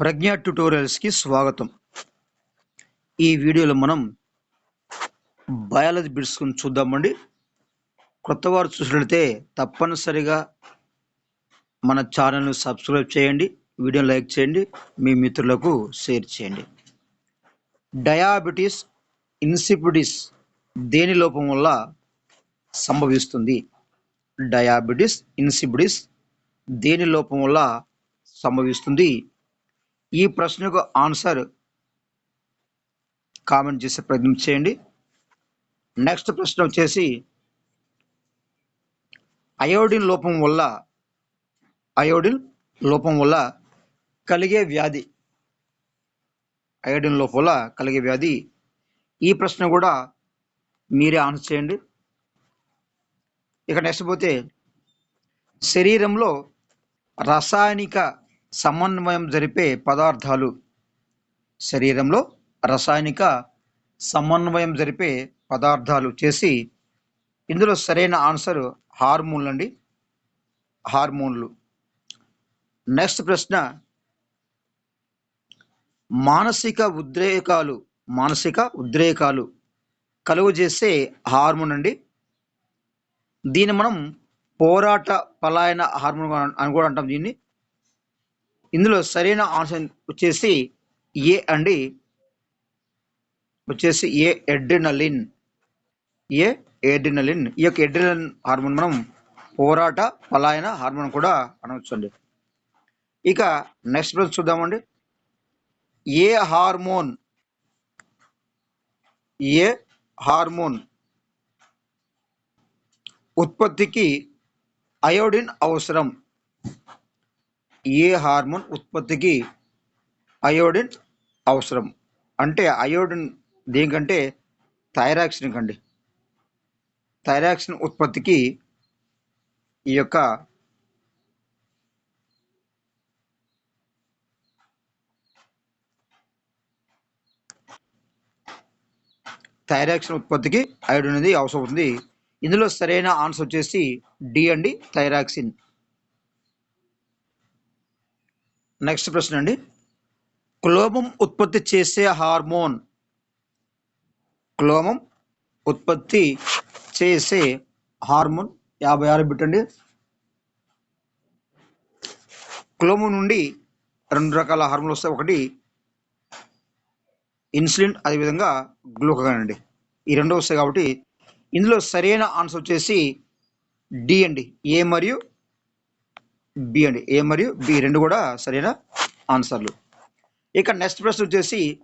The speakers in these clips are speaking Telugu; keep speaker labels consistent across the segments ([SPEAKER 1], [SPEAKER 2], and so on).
[SPEAKER 1] ప్రజ్ఞ ట్యుటోరియల్స్కి స్వాగతం. ఈ వీడియోలో మనం బయాలజీ బిట్స్ గురించి చూద్దామండి. కొత్త వారు చూసినట్లయితే తప్పనిసరిగా మన ఛానల్ని సబ్స్క్రైబ్ చేయండి వీడియో లైక్ చేయండి మీ మిత్రులకు షేర్ చేయండి. డయాబెటీస్ ఇన్సిపిటిస్ దేని లోపం వల్ల సంభవిస్తుంది? డయాబెటీస్ ఇన్సిపిటిస్ దేని లోపం వల్ల సంభవిస్తుంది? ఈ ప్రశ్నకు ఆన్సర్ కామెంట్ చేసే ప్రయత్నం చేయండి. నెక్స్ట్ ప్రశ్న వచ్చేసి అయోడిన్ లోపం వల్ల అయోడిన్ లోపం వల్ల కలిగే వ్యాధి అయోడిన్ లోపం వల్ల కలిగే వ్యాధి ఈ ప్రశ్న కూడా మీరే ఆన్సర్ చేయండి. ఇక నెక్స్ట్ పోతే శరీరంలో రసాయనిక సమన్వయం జరిపే పదార్థాలు శరీరంలో రసాయనిక సమన్వయం జరిపే పదార్థాలు చేసి ఇందులో సరైన ఆన్సర్ హార్మోన్లు అండి. హార్మోన్లు. నెక్స్ట్ ప్రశ్న. మానసిక ఉద్రేకాలు మానసిక ఉద్రేకాలు కలుగజేసే హార్మోన్ అండి. దీన్ని మనం పోరాట పలాయన హార్మోన్ అని కూడా అంటాం దీన్ని. ఇందులో సరైన ఆన్సర్ వచ్చేసి ఏ అండి? వచ్చేసి ఏ ఎడ్రినలిన్ ఏ ఎడ్రినలిన్ ఈ యొక్క ఎడ్రినలిన్ హార్మోన్ మనం పోరాట పలాయన హార్మోన్ కూడా అనవచ్చు అండి ఇక నెక్స్ట్ ప్రశ్న చూద్దామండి. ఏ హార్మోన్ ఏ హార్మోన్ ఉత్పత్తికి అయోడిన్ అవసరం? ఏ హార్మోన్ ఉత్పత్తికి అయోడిన్ అవసరం? అంటే అయోడిన్ దేనికంటే? థైరాక్సిన్ కండి. థైరాక్సిన్ ఉత్పత్తికి ఈ యొక్క థైరాక్సిన్ ఉత్పత్తికి అయోడిన్ అనేది అవసరం అవుతుంది. ఇందులో సరైన ఆన్సర్ వచ్చేసి డి అండి థైరాక్సిన్. నెక్స్ట్ ప్రశ్న అండి. క్లోమం ఉత్పత్తి చేసే హార్మోన్. క్లోమం ఉత్పత్తి చేసే హార్మోన్ యాభై ఆరు బిట్టండి క్లోమం నుండి రెండు రకాల హార్మోన్లు వస్తాయి. ఒకటి ఇన్సులిన్ అదేవిధంగా గ్లూకగాన్ అండి. ఈ రెండు వస్తాయి కాబట్టి ఇందులో సరైన ఆన్సర్ వచ్చేసి డి అండి. ఏ మరియు బి అండి. ఏ మరియు బి రెండు కూడా సరైన ఆన్సర్లు. ఇక నెక్స్ట్ ప్రశ్న వచ్చేసి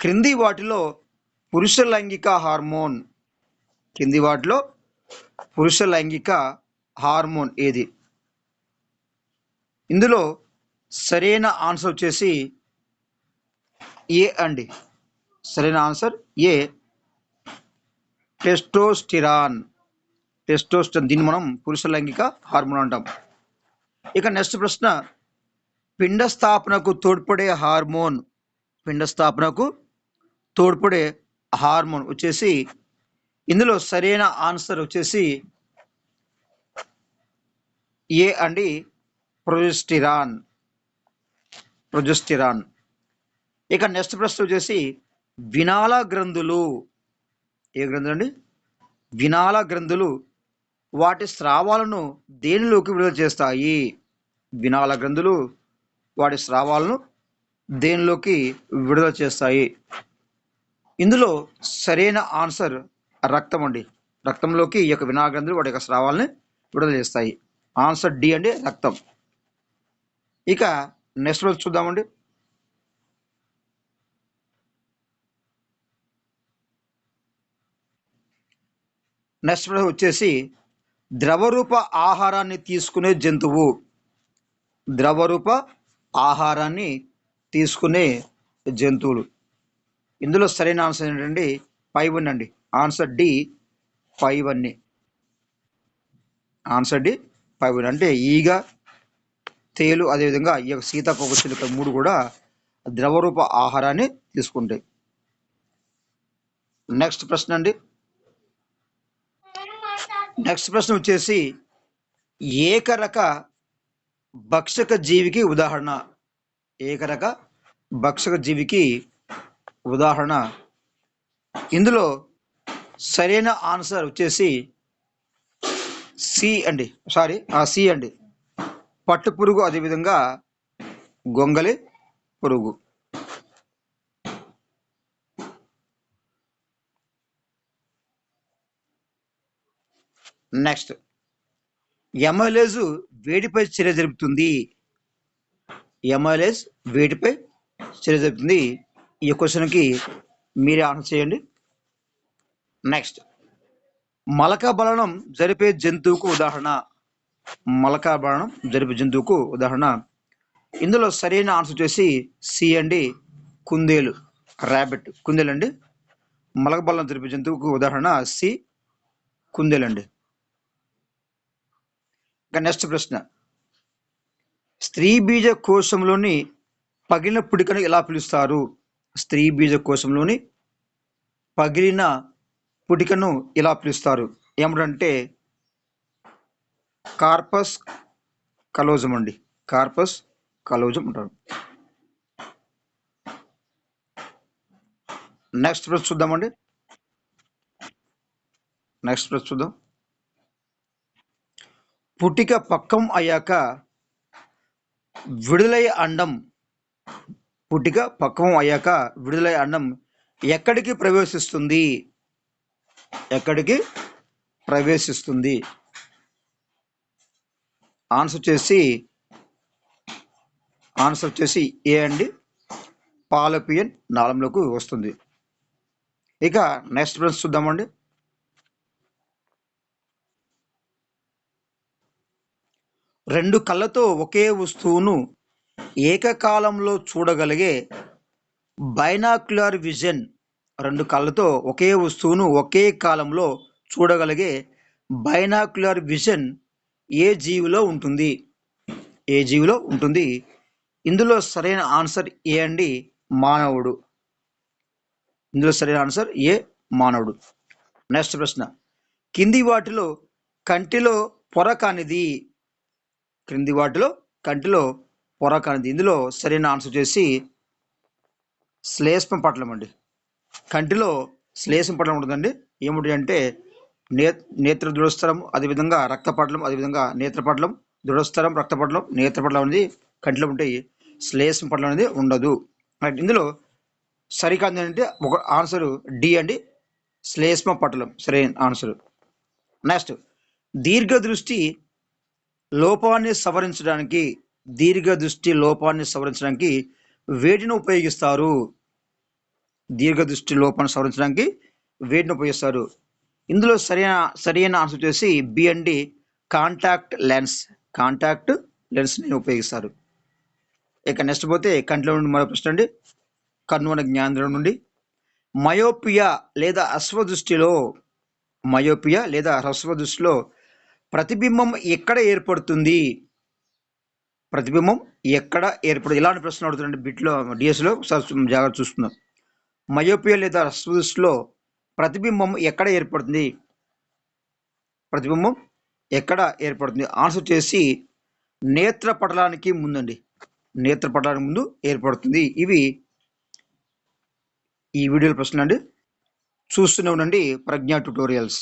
[SPEAKER 1] క్రింది వాటిలో పురుష లైంగిక హార్మోన్ కింది వాటిలో పురుష లైంగిక హార్మోన్ ఏది? ఇందులో సరైన ఆన్సర్ వచ్చేసి ఏ అండి. సరైన ఆన్సర్ ఏ టెస్టోస్టిరాన్. టెస్టోస్టిరాన్ దీన్ని మనం పురుష లైంగిక హార్మోన్ అంటాం. ఇక నెక్స్ట్ ప్రశ్న. పిండస్థాపనకు తోడ్పడే హార్మోన్. పిండస్థాపనకు తోడ్పడే హార్మోన్ వచ్చేసి ఇందులో సరైన ఆన్సర్ వచ్చేసి ఏ అండి? ప్రొజెస్టిరాన్. ప్రొజెస్టిరాన్. ఇక నెక్స్ట్ ప్రశ్న వచ్చేసి వినాల గ్రంథులు. ఏ గ్రంథులు అండి వినాల గ్రంథులు వాటి స్రావాలను దేనిలోకి విడుదల చేస్తాయి? వినాల గ్రంథులు వాటి స్రావాలను దేనిలోకి విడుదల చేస్తాయి? ఇందులో సరైన ఆన్సర్ రక్తం అండి. రక్తంలోకి ఈ యొక్క వినాల గ్రంథులు వాటి యొక్క స్రావాలని విడుదల చేస్తాయి. ఆన్సర్ డి అంటే రక్తం. ఇక నెక్స్ట్ రోజు చూద్దామండి. నెక్స్ట్ ప్రశ్న వచ్చేసి ద్రవరూప ఆహారాన్ని తీసుకునే జంతువు. ద్రవరూప ఆహారాన్ని తీసుకునే జంతువులు. ఇందులో సరైన ఆన్సర్ ఏంటండి ఫైవ్ అండి. ఆన్సర్ డి ఫైవ్ అన్ని ఆన్సర్ డి ఫైవ్ వన్ అంటే ఈగ తేలు అదేవిధంగా ఈ యొక్క సీతాకోకచిలుక మూడు కూడా ద్రవరూప ఆహారాన్ని తీసుకుంటాయి. నెక్స్ట్ ప్రశ్న అండి. నెక్స్ట్ ప్రశ్న వచ్చేసి ఏకరక భక్షక జీవికి ఉదాహరణ. ఏకరక భక్షక జీవికి ఉదాహరణ. ఇందులో సరైన ఆన్సర్ వచ్చేసి సి అండి. సారీ ఆ సి అండి. పట్టు పురుగు అదేవిధంగా గొంగలి పురుగు. నెక్స్ట్. ఎమ్ఎల్ఏజ్ వేడిపై చర్య జరుపుతుంది? ఎంఎల్ఏస్ వేడిపై చర్య జరుపుతుంది? ఈ క్వశ్చన్కి మీరే ఆన్సర్ చేయండి. నెక్స్ట్. మలక బలనం జరిపే జంతువుకు ఉదాహరణ. మలక బలనం జరిపే జంతువుకు ఉదాహరణ. ఇందులో సరైన ఆన్సర్ చేసి సి అండి కుందేలు ర్యాబిట్ కుందేలు అండి మలక బలనం జరిపే జంతువుకు ఉదాహరణ సి కుందేలు అండి నెక్స్ట్ ప్రశ్న. స్త్రీ బీజ కోశంలోని పగిలిన పుడికను ఎలా పిలుస్తారు? స్త్రీ బీజ కోశంలోని పగిలిన పుడికను ఎలా పిలుస్తారు? ఏమిటంటే కార్పస్ కలోజం అండి. కార్పస్ కలోజం అంటారు. నెక్స్ట్ ప్రశ్న చూద్దామండి. నెక్స్ట్ ప్రశ్న చూద్దాం. పుటిక పక్కం అయ్యాక విడుదలై అండం. పుటిక పక్వం అయ్యాక విడుదలై అండం. ఎక్కడికి ప్రవేశిస్తుంది? ఎక్కడికి ప్రవేశిస్తుంది? ఆన్సర్ చేసి ఆన్సర్ వచ్చేసి ఏ అండి? పాలపియన్ నాళంలోకి వస్తుంది. ఇక నెక్స్ట్ ప్రశ్న చూద్దామండి. రెండు కళ్ళతో ఒకే వస్తువును ఏకకాలంలో చూడగలిగే బైనాక్యులర్ విజన్ రెండు కళ్ళతో ఒకే వస్తువును ఒకే కాలంలో చూడగలిగే బైనాక్యులర్ విజన్ ఏ జీవిలో ఉంటుంది? ఏ జీవిలో ఉంటుంది? ఇందులో సరైన ఆన్సర్ ఏ అండి? మానవుడు. ఇందులో సరైన ఆన్సర్ ఏ? మానవుడు. నెక్స్ట్ ప్రశ్న. కింది వాటిలో కంటిలో పొర కానిది. క్రింది వాటిలో కంటిలో పొర కానిది ఇందులో సరైన ఆన్సర్ చేసి శ్లేష్మ పట్లం అండి. కంటిలో శ్లేష్మ పట్లం ఉంటుందండి. ఏమిటి అంటే నే నేత్ర దృఢస్థరం అదేవిధంగా రక్తపటలం అదేవిధంగా నేత్రపటలం దృఢస్థరం రక్తపటలం నేత్రపటలం అనేది కంటిలో ఉంటాయి. శ్లేష్మ పట్లం అనేది ఉండదు. ఇందులో సరికాదు అంటే ఒక ఆన్సర్ డి అండి. శ్లేష్మ పట్లం. సరైన ఆన్సర్ నెక్స్ట్ దీర్ఘ దృష్టి లోపాన్ని సవరించడానికి దీర్ఘ దృష్టి లోపాన్ని సవరించడానికి వేడిని ఉపయోగిస్తారు? దీర్ఘ దృష్టి లోపాన్ని సవరించడానికి వేడిని ఉపయోగిస్తారు? ఇందులో సరైన సరైన ఆన్సర్ వచ్చేసి బి అండి కాంటాక్ట్ లెన్స్ కాంటాక్ట్ లెన్స్ని ఉపయోగిస్తారు. ఇక నెక్స్ట్ పోతే కంట్లో నుండి మరో ప్రశ్న అండి. కన్నున జ్ఞానం నుండి. మయోపియా లేదా అశ్వదృష్టిలో మయోపియా లేదా అశ్వదృష్టిలో ప్రతిబింబం ఎక్కడ ఏర్పడుతుంది? ప్రతిబింబం ఎక్కడ ఏర్పడుతుంది ఇలాంటి ప్రశ్న అడుగుతుందండి బిట్లో డిఎస్లో జాగ్రత్త చూస్తున్నాం మయోపియా లేదా రస్వదృష్టిలో ప్రతిబింబం ఎక్కడ ఏర్పడుతుంది? ప్రతిబింబం ఎక్కడ ఏర్పడుతుంది? ఆన్సర్ చేసి నేత్ర పటలానికి ముందండి. నేత్ర పటలానికి ముందు ఏర్పడుతుంది. ఇవి ఈ వీడియోల ప్రశ్న అండి. చూస్తూనే ఉండండి ప్రజ్ఞా ట్యుటోరియల్స్.